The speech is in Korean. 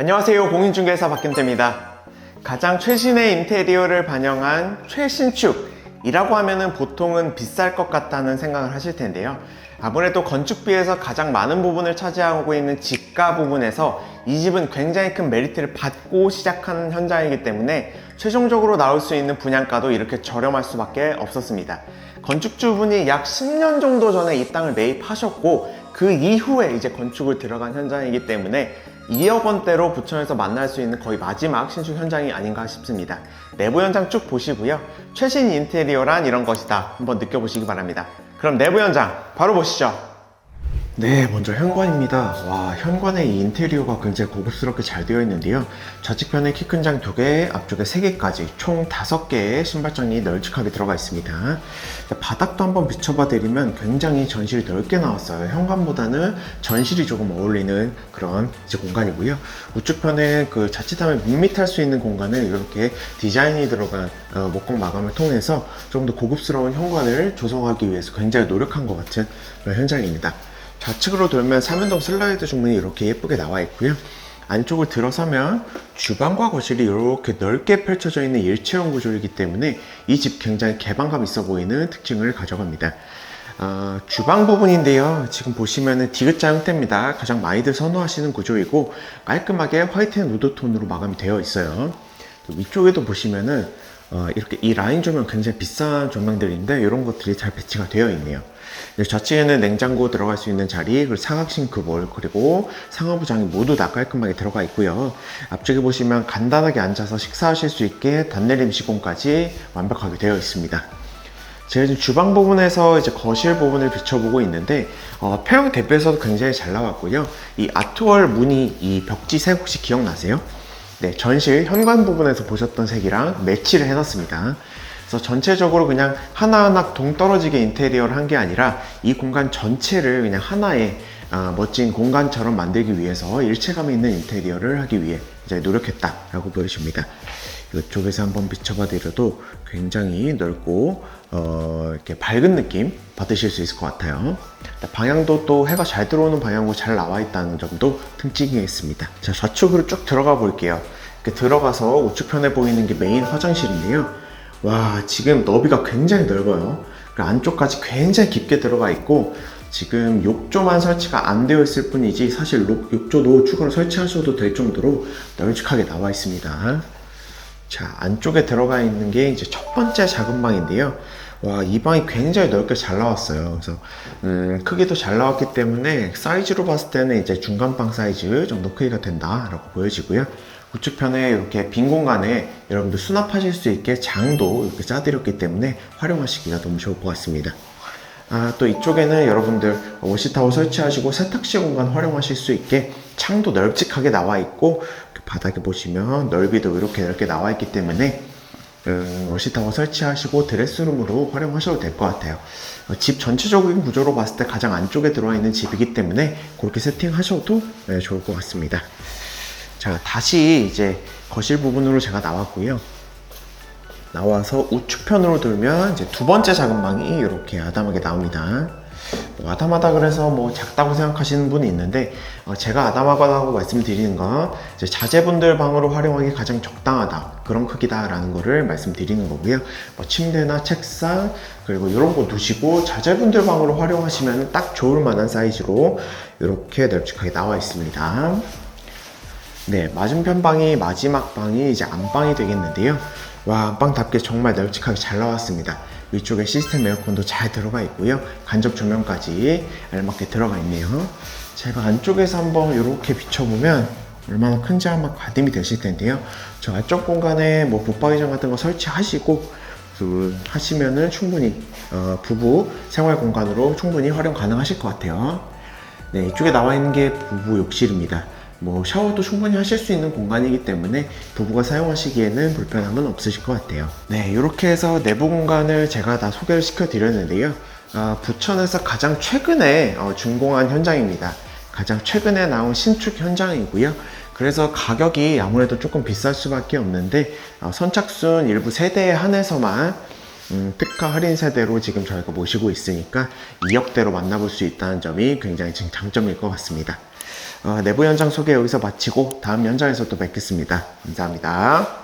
안녕하세요. 공인중개사 박경태입니다. 가장 최신의 인테리어를 반영한 최신축이라고 하면은 보통은 비쌀 것 같다는 생각을 하실 텐데요. 아무래도 건축비에서 가장 많은 부분을 차지하고 있는 지가 부분에서 이 집은 굉장히 큰 메리트를 받고 시작하는 현장이기 때문에 최종적으로 나올 수 있는 분양가도 이렇게 저렴할 수밖에 없었습니다. 건축주분이 약 10년 정도 전에 이 땅을 매입하셨고 그 이후에 이제 건축을 들어간 현장이기 때문에 2억 원대로 부천에서 만날 수 있는 거의 마지막 신축 현장이 아닌가 싶습니다. 내부 현장 쭉 보시고요. 최신 인테리어란 이런 것이다. 한번 느껴보시기 바랍니다. 그럼 내부 현장 바로 보시죠. 네, 먼저 현관입니다. 와, 현관의 이 인테리어가 굉장히 고급스럽게 잘 되어 있는데요. 좌측편에 키 큰 장 2개, 앞쪽에 3개까지 총 5개의 신발장이 널찍하게 들어가 있습니다. 바닥도 한번 비춰봐 드리면 굉장히 전실이 넓게 나왔어요. 현관보다는 전실이 조금 어울리는 그런 이제 공간이고요. 우측편에 그 자칫하면 밋밋할 수 있는 공간을 이렇게 디자인이 들어간 어, 목공 마감을 통해서 좀 더 고급스러운 현관을 조성하기 위해서 굉장히 노력한 것 같은 현장입니다. 좌측으로 돌면 삼연동 슬라이드 중문이 이렇게 예쁘게 나와 있고요. 안쪽을 들어서면 주방과 거실이 이렇게 넓게 펼쳐져 있는 일체형 구조이기 때문에 이 집 굉장히 개방감 있어 보이는 특징을 가져갑니다. 어, 주방 부분인데요. 지금 보시면은 디귿자 형태입니다. 가장 많이들 선호하시는 구조이고 깔끔하게 화이트 앤 우드 톤으로 마감이 되어 있어요. 또 위쪽에도 보시면은 어, 이렇게 이 라인 조명 굉장히 비싼 조명들인데 이런 것들이 잘 배치가 되어 있네요. 네, 좌측에는 냉장고 들어갈 수 있는 자리, 그리고 사각 싱크볼, 그리고 상하부장이 모두 다 깔끔하게 들어가 있고요. 앞쪽에 보시면 간단하게 앉아서 식사하실 수 있게 단내림 시공까지 완벽하게 되어 있습니다. 제가 지금 주방 부분에서 이제 거실 부분을 비춰보고 있는데 어, 평형 대비해서도 굉장히 잘 나왔고요. 이 아트월 무늬 이 벽지 색 혹시 기억나세요? 네, 전실 현관 부분에서 보셨던 색이랑 매치를 해놨습니다. 그래서 전체적으로 그냥 하나하나 동떨어지게 인테리어를 한 게 아니라 이 공간 전체를 그냥 하나의 아, 멋진 공간처럼 만들기 위해서 일체감 있는 인테리어를 하기 위해 이제 노력했다라고 보여집니다. 이쪽에서 한번 비춰봐 드려도 굉장히 넓고 어, 이렇게 밝은 느낌 받으실 수 있을 것 같아요. 방향도 또 해가 잘 들어오는 방향으로 잘 나와 있다는 점도 특징이겠습니다. 자 좌측으로 쭉 들어가 볼게요. 들어가서 우측편에 보이는 게 메인 화장실인데요. 와 지금 너비가 굉장히 넓어요. 안쪽까지 굉장히 깊게 들어가 있고 지금 욕조만 설치가 안 되어 있을 뿐이지 사실 욕- 욕조도 추가로 설치하셔도 될 정도로 널찍하게 나와 있습니다. 자, 안쪽에 들어가 있는 게 이제 첫 번째 작은 방인데요. 와, 이 방이 굉장히 넓게 잘 나왔어요. 그래서, 음, 크기도 잘 나왔기 때문에 사이즈로 봤을 때는 이제 중간방 사이즈 정도 크기가 된다라고 보여지고요. 우측편에 이렇게 빈 공간에 여러분들 수납하실 수 있게 장도 이렇게 짜드렸기 때문에 활용하시기가 너무 좋을 것 같습니다. 아, 또 이쪽에는 여러분들 워시타워 설치하시고 세탁시 공간 활용하실 수 있게 창도 널찍하게 나와 있고 그 바닥에 보시면 넓이도 이렇게 넓게 나와 있기 때문에 음, 워시타워 설치하시고 드레스룸으로 활용하셔도 될 것 같아요. 어, 집 전체적인 구조로 봤을 때 가장 안쪽에 들어와 있는 집이기 때문에 그렇게 세팅하셔도 네, 좋을 것 같습니다. 자, 다시 이제 거실 부분으로 제가 나왔고요. 나와서 우측편으로 돌면 이제 두 번째 작은 방이 이렇게 아담하게 나옵니다. 뭐 아담하다 그래서 뭐 작다고 생각하시는 분이 있는데 어, 제가 아담하다고 말씀드리는 건 자제분들 방으로 활용하기 가장 적당하다 그런 크기다라는 거를 말씀드리는 거고요. 뭐 침대나 책상 그리고 이런 거 두시고 자제분들 방으로 활용하시면 딱 좋을 만한 사이즈로 이렇게 널찍하게 나와 있습니다. 네, 맞은편 방이 마지막 방이 이제 안방이 되겠는데요. 와, 안방답게 정말 널찍하게 잘 나왔습니다. 위쪽에 시스템 에어컨도 잘 들어가 있고요. 간접 조명까지 알맞게 들어가 있네요. 제가 안쪽에서 한번 이렇게 비춰보면 얼마나 큰지 아마 가늠이 되실 텐데요. 저 안쪽 공간에 뭐 붙박이장 같은 거 설치하시고 그 하시면은 충분히 어, 부부 생활 공간으로 충분히 활용 가능하실 것 같아요. 네, 이쪽에 나와 있는 게 부부 욕실입니다. 뭐 샤워도 충분히 하실 수 있는 공간이기 때문에 부부가 사용하시기에는 불편함은 없으실 것 같아요. 네, 이렇게 해서 내부 공간을 제가 다 소개를 시켜 드렸는데요. 아, 부천에서 가장 최근에 어, 준공한 현장입니다. 가장 최근에 나온 신축 현장이고요. 그래서 가격이 아무래도 조금 비쌀 수밖에 없는데 어, 선착순 일부 세대에 한해서만 음, 특가 할인 세대로 지금 저희가 모시고 있으니까 2억대로 만나볼 수 있다는 점이 굉장히 장점일 것 같습니다. 어, 내부 현장 소개 여기서 마치고 다음 현장에서 또 뵙겠습니다. 감사합니다.